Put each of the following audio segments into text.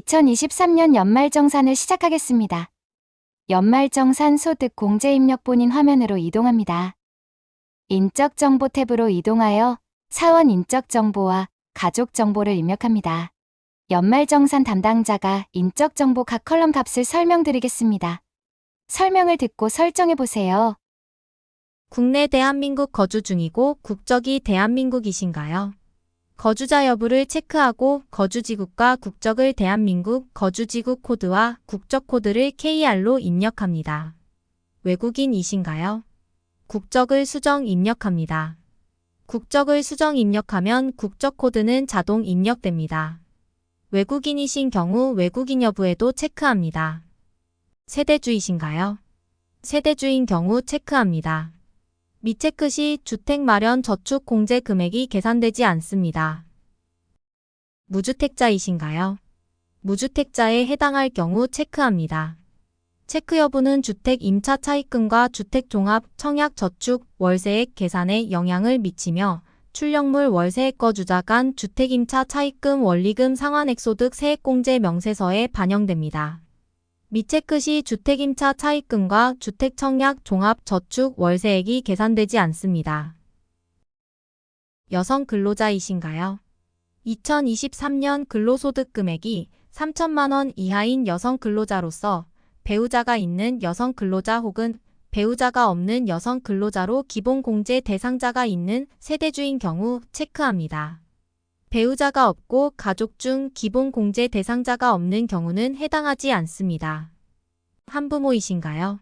2023년 연말정산을 시작하겠습니다. 연말정산 소득 공제 입력 본인 화면으로 이동합니다. 인적정보 탭으로 이동하여 사원 인적정보와 가족정보를 입력합니다. 연말정산 담당자가 인적정보 각 컬럼 값을 설명드리겠습니다. 설명을 듣고 설정해보세요. 국내 대한민국 거주 중이고 국적이 대한민국이신가요? 거주자 여부를 체크하고 거주지국과 국적을 대한민국 거주지국 코드와 국적 코드를 KR로 입력합니다. 외국인이신가요? 국적을 수정 입력합니다. 국적을 수정 입력하면 국적 코드는 자동 입력됩니다. 외국인이신 경우 외국인 여부에도 체크합니다. 세대주이신가요? 세대주인 경우 체크합니다. 미체크 시 주택 마련 저축 공제 금액이 계산되지 않습니다. 무주택자이신가요? 무주택자에 해당할 경우 체크합니다. 체크 여부는 주택 임차 차입금과 주택 종합 청약 저축 월세액 계산에 영향을 미치며 출력물 월세액 거주자 간 주택 임차 차입금 원리금 상환액 소득 세액공제 명세서에 반영됩니다. 미체크 시 주택임차 차입금과 주택청약 종합저축 월세액이 계산되지 않습니다. 여성 근로자이신가요? 2023년 근로소득 금액이 3천만 원 이하인 여성 근로자로서 배우자가 있는 여성 근로자 혹은 배우자가 없는 여성 근로자로 기본공제 대상자가 있는 세대주인 경우 체크합니다. 배우자가 없고 가족 중 기본 공제 대상자가 없는 경우는 해당하지 않습니다. 한부모이신가요?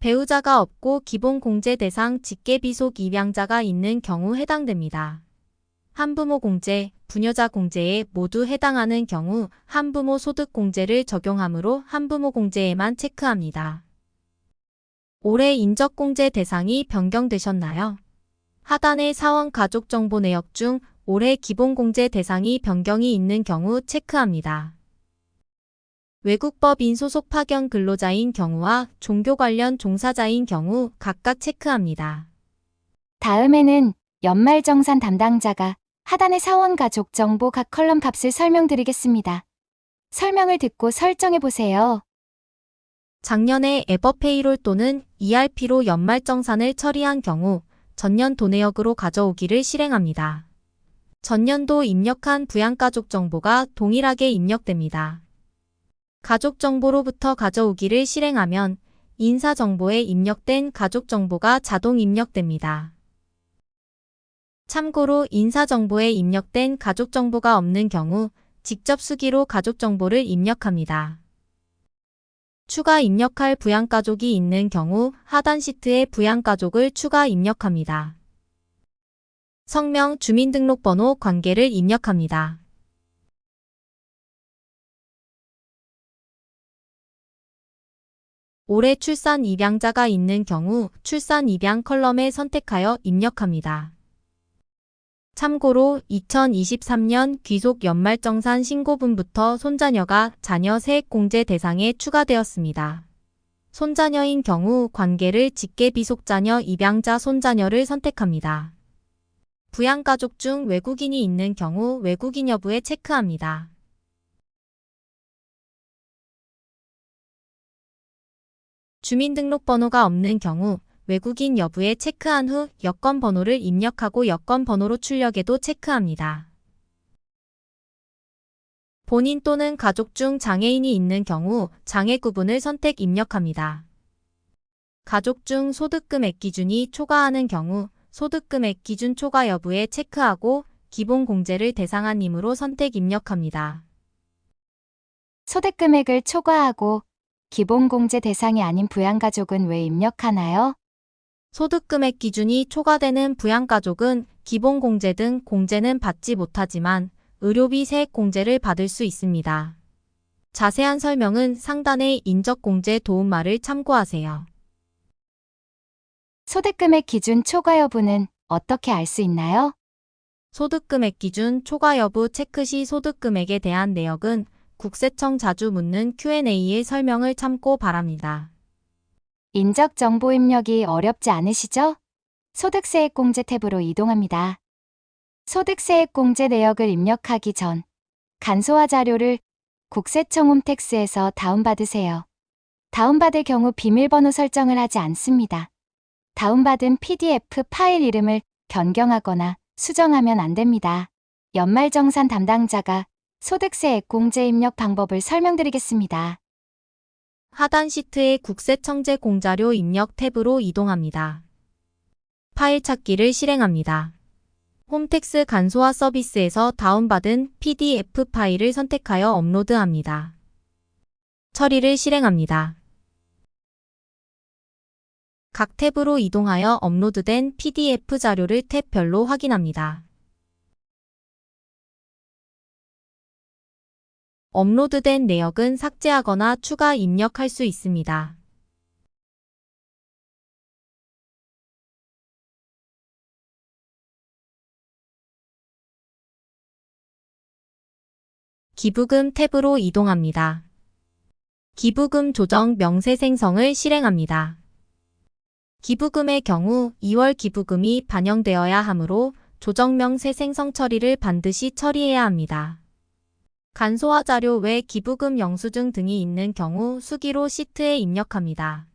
배우자가 없고 기본 공제 대상 직계비속 입양자가 있는 경우 해당됩니다. 한부모 공제, 부녀자 공제에 모두 해당하는 경우 한부모 소득 공제를 적용하므로 한부모 공제에만 체크합니다. 올해 인적 공제 대상이 변경되셨나요? 하단의 사원 가족 정보 내역 중 올해 기본공제 대상이 변경이 있는 경우 체크합니다. 외국법인 소속 파견 근로자인 경우와 종교 관련 종사자인 경우 각각 체크합니다. 다음에는 연말정산 담당자가 하단의 사원 가족 정보 각 컬럼 값을 설명드리겠습니다. 설명을 듣고 설정해 보세요. 작년에 에버페이롤 또는 ERP로 연말정산을 처리한 경우 전년 도내역으로 가져오기를 실행합니다. 전년도 입력한 부양가족 정보가 동일하게 입력됩니다. 가족 정보로부터 가져오기를 실행하면 인사 정보에 입력된 가족 정보가 자동 입력됩니다. 참고로 인사 정보에 입력된 가족 정보가 없는 경우 직접 수기로 가족 정보를 입력합니다. 추가 입력할 부양가족이 있는 경우 하단 시트에 부양가족을 추가 입력합니다. 성명, 주민등록번호, 관계를 입력합니다. 올해 출산 입양자가 있는 경우 출산 입양 컬럼에 선택하여 입력합니다. 참고로 2023년 귀속 연말정산 신고분부터 손자녀가 자녀 세액공제 대상에 추가되었습니다. 손자녀인 경우 관계를 직계비속자녀 입양자 손자녀를 선택합니다. 부양가족 중 외국인이 있는 경우 외국인 여부에 체크합니다. 주민등록번호가 없는 경우 외국인 여부에 체크한 후 여권 번호를 입력하고 여권 번호로 출력에도 체크합니다. 본인 또는 가족 중 장애인이 있는 경우 장애 구분을 선택 입력합니다. 가족 중 소득 금액 기준이 초과하는 경우 소득금액 기준 초과 여부에 체크하고 기본 공제를 대상한님으로 선택 입력합니다. 소득 금액을 초과하고 기본 공제 대상이 아닌 부양가족은 왜 입력하나요? 소득금액 기준이 초과되는 부양가족은 기본공제 등 공제는 받지 못하지만 의료비 세액 공제를 받을 수 있습니다. 자세한 설명은 상단의 인적공제 도움말을 참고하세요. 소득 금액 기준 초과 여부는 어떻게 알 수 있나요? 소득금액 기준 초과 여부 체크 시 소득금액에 대한 내역은 국세청 자주 묻는 Q&A의 설명을 참고 바랍니다. 인적 정보 입력이 어렵지 않으시죠? 소득세액 공제 탭으로 이동합니다. 소득세액 공제 내역을 입력하기 전 간소화 자료를 국세청 홈택스에서 다운받으세요. 다운받을 경우 비밀번호 설정을 하지 않습니다. 다운받은 PDF 파일 이름을 변경하거나 수정하면 안 됩니다. 연말정산 담당자가 소득세 액공제 입력 방법을 설명드리겠습니다. 하단 시트의 국세청재 공자료 입력 탭으로 이동합니다. 파일 찾기를 실행합니다. 홈택스 간소화 서비스에서 다운받은 PDF 파일을 선택하여 업로드합니다. 처리를 실행합니다. 각 탭으로 이동하여 업로드된 PDF 자료를 탭별로 확인합니다. 업로드된 내역은 삭제하거나 추가 입력할 수 있습니다. 기부금 탭으로 이동합니다. 기부금 조정 명세 생성을 실행합니다. 기부금의 경우 2월 기부금이 반영되어야 하므로 조정 명 세 생성 처리를 반드시 처리해야 합니다. 간소화 자료 외 기부금 영수증 등이 있는 경우 수기로 시트에 입력합니다.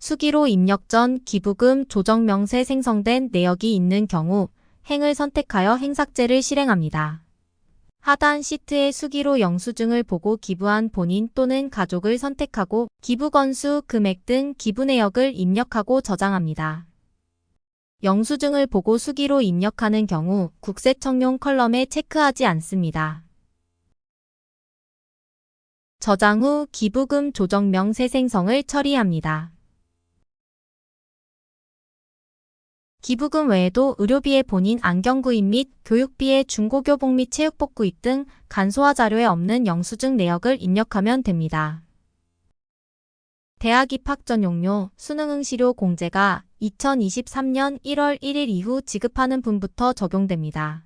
수기로 입력 전 기부금 조정 명세 생성된 내역이 있는 경우 행을 선택하여 행삭제를 실행합니다. 하단 시트의 수기로 영수증을 보고 기부한 본인 또는 가족을 선택하고 기부 건수, 금액 등 기부 내역을 입력하고 저장합니다. 영수증을 보고 수기로 입력하는 경우 국세청용 컬럼에 체크하지 않습니다. 저장 후 기부금 조정 명 세 생성을 처리합니다. 기부금 외에도 의료비의 본인 안경 구입 및 교육비의 중고교복 및 체육복 구입 등 간소화 자료에 없는 영수증 내역을 입력하면 됩니다. 대학 입학 전 용료 수능 응시료 공제가 2023년 1월 1일 이후 지급하는 분부터 적용됩니다.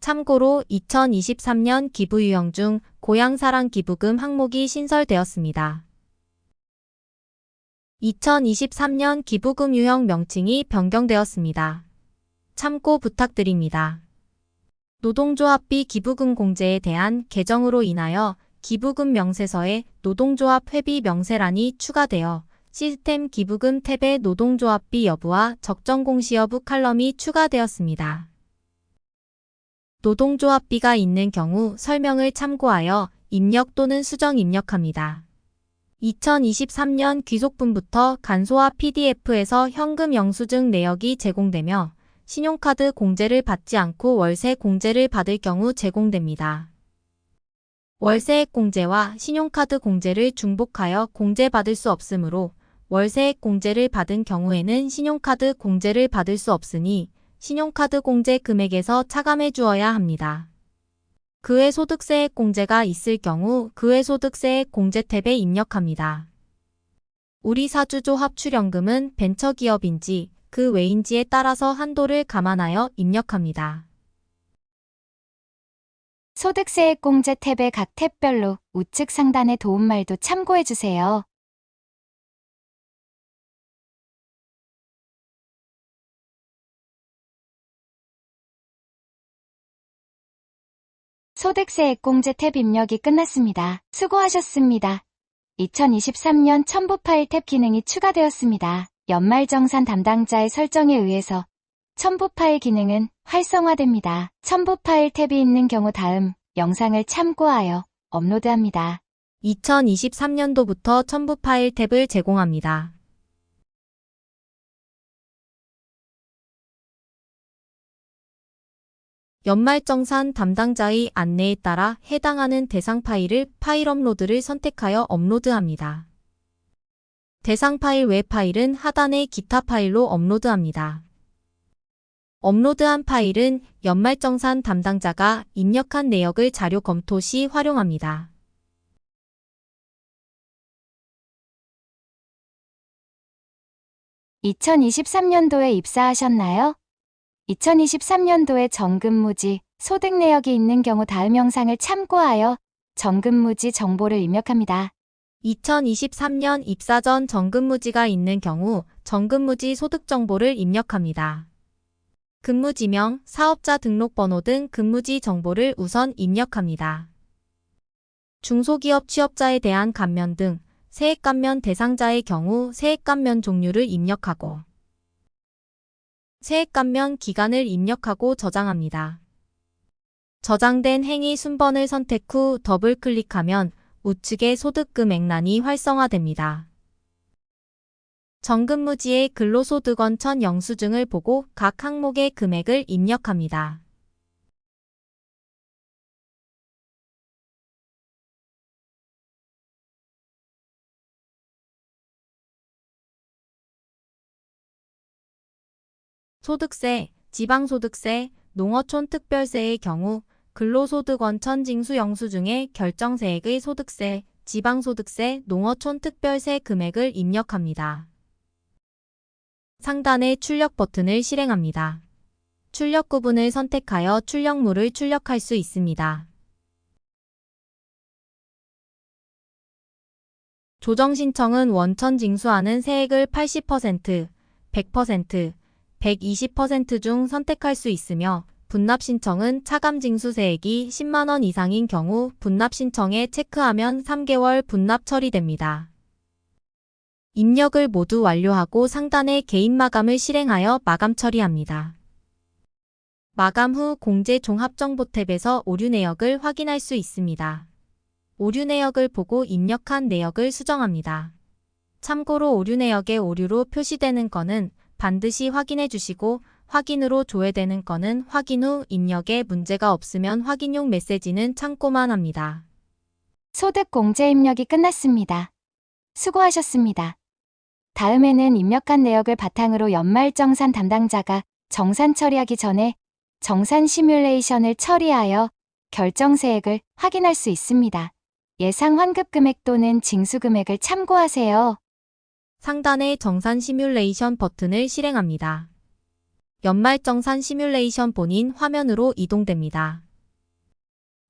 참고로 2023년 기부 유형 중 고향사랑 기부금 항목이 신설되었습니다. 2023년 기부금 유형 명칭이 변경되었습니다. 참고 부탁드립니다. 노동조합비 기부금 공제에 대한 개정으로 인하여 기부금 명세서에 노동조합 회비 명세란이 추가되어 시스템 기부금 탭에 노동조합비 여부와 적정 공시 여부 칼럼이 추가되었습니다. 노동조합비가 있는 경우 설명을 참고하여 입력 또는 수정 입력합니다. 2023년 귀속분부터 간소화 PDF에서 현금 영수증 내역이 제공되며 신용카드 공제를 받지 않고 월세 공제를 받을 경우 제공됩니다. 월세액 공제와 신용카드 공제를 중복하여 공제받을 수 없으므로 월세액 공제를 받은 경우에는 신용카드 공제를 받을 수 없으니 신용카드 공제 금액에서 차감해 주어야 합니다. 그외 소득세액 공제가 있을 경우 그외 소득세액 공제 탭에 입력합니다. 우리 사주조 합출연금은 벤처기업인지 그 외인지에 따라서 한도를 감안하여 입력합니다. 소득세액 공제 탭의 각 탭별로 우측 상단의 도움말도 참고해 주세요. 소득세액 공제 탭 입력이 끝났습니다. 수고하셨습니다. 2023년 첨부 파일 탭 기능이 추가되었습니다. 연말정산 담당자의 설정에 의해서 첨부 파일 기능은 활성화됩니다. 첨부 파일 탭이 있는 경우 다음 영상을 참고하여 업로드합니다. 2023년도부터 첨부 파일 탭을 제공합니다. 연말정산 담당자의 안내에 따라 해당하는 대상 파일을 파일 업로드를 선택하여 업로드합니다. 대상 파일 외 파일은 하단의 기타 파일로 업로드합니다. 업로드한 파일은 연말정산 담당자가 입력한 내역을 자료 검토 시 활용합니다. (2023년도에) 입사하셨나요? 2023년도에 정근무지, 소득 내역이 있는 경우 다음 영상을 참고하여 정근무지 정보를 입력합니다. 2023년 입사 전 정근무지가 있는 경우 정근무지 소득 정보를 입력합니다. 근무지명, 사업자 등록번호 등 근무지 정보를 우선 입력합니다. 중소기업 취업자에 대한 감면 등 세액 감면 대상자의 경우 세액 감면 종류를 입력하고 세액 감면 기간을 입력하고 저장합니다. 저장된 행위 순번을 선택 후 더블 클릭하면 우측의 소득 금액란이 활성화됩니다. 정근무지의 근로소득원천 영수증을 보고 각 항목의 금액을 입력합니다. 소득세, 지방소득세, 농어촌 특별세의 경우 근로소득원 천 징수 영수증에 결정세액의 소득세, 지방소득세, 농어촌 특별세 금액을 입력합니다. 상단의 출력 버튼을 실행합니다. 출력 구분을 선택하여 출력물을 출력할 수 있습니다. 조정 신청은 원천 징수하는 세액을 80%, 100%, 120%중 선택할 수 있으며 분납 신청은 차감 징수세액이 10만 원 이상인 경우 분납 신청에 체크하면 3개월 분납 처리됩니다. 입력을 모두 완료하고 상단의 개인 마감을 실행하여 마감 처리합니다. 마감 후 공제 종합정보 탭에서 오류 내역을 확인할 수 있습니다. 오류 내역을 보고 입력한 내역을 수정합니다. 참고로 오류 내역에 오류로 표시되는 건은 반드시 확인해 주시고 확인으로 조회되는 건은 확인 후 입력에 문제가 없으면 확인용 메시지는 참고만 합니다. 소득 공제 입력이 끝났습니다. 수고하셨습니다. 다음에는 입력한 내역을 바탕으로 연말 정산 담당자가 정산 처리하기 전에 정산 시뮬레이션을 처리하여 결정세액을 확인할 수 있습니다. 예상 환급 금액 또는 징수 금액을 참고하세요. 상단의 정산 시뮬레이션 버튼을 실행합니다. 연말 정산 시뮬레이션 본인 화면으로 이동됩니다.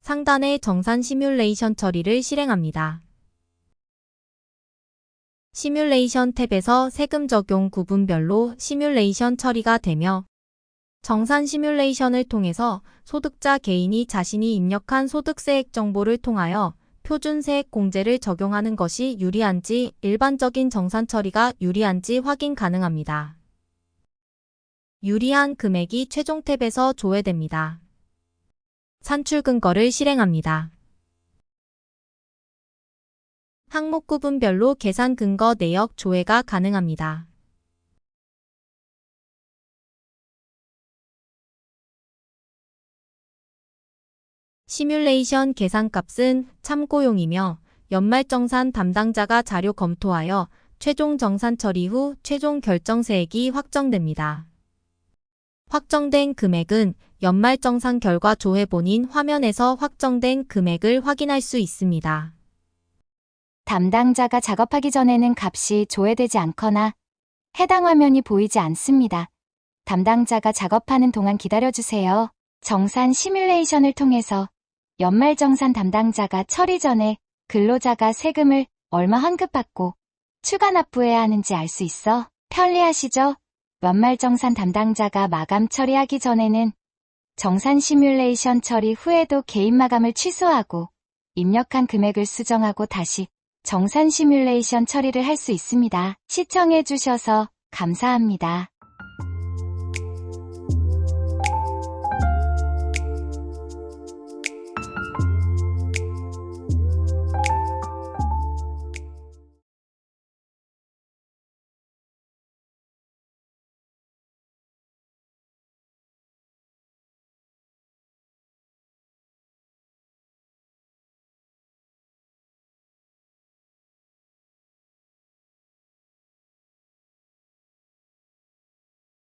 상단의 정산 시뮬레이션 처리를 실행합니다. 시뮬레이션 탭에서 세금 적용 구분별로 시뮬레이션 처리가 되며 정산 시뮬레이션을 통해서 소득자 개인이 자신이 입력한 소득세액 정보를 통하여 표준세액 공제를 적용하는 것이 유리한지 일반적인 정산 처리가 유리한지 확인 가능합니다. 유리한 금액이 최종 탭에서 조회됩니다. 산출 근거를 실행합니다. 항목 구분별로 계산 근거 내역 조회가 가능합니다. 시뮬레이션 계산값은 참고용이며 연말정산 담당자가 자료 검토하여 최종 정산 처리 후 최종 결정세액이 확정됩니다. 확정된 금액은 연말정산 결과 조회 본인 화면에서 확정된 금액을 확인할 수 있습니다. 담당자가 작업하기 전에는 값이 조회되지 않거나 해당 화면이 보이지 않습니다. 담당자가 작업하는 동안 기다려주세요. 정산 시뮬레이션을 통해서 연말정산 담당자가 처리 전에 근로자가 세금을 얼마 환급받고 추가 납부해야 하는지 알 수 있어 편리하시죠? 연말정산 담당자가 마감 처리하기 전에는 정산 시뮬레이션 처리 후에도 개인 마감을 취소하고 입력한 금액을 수정하고 다시 정산 시뮬레이션 처리를 할 수 있습니다. 시청해주셔서 감사합니다.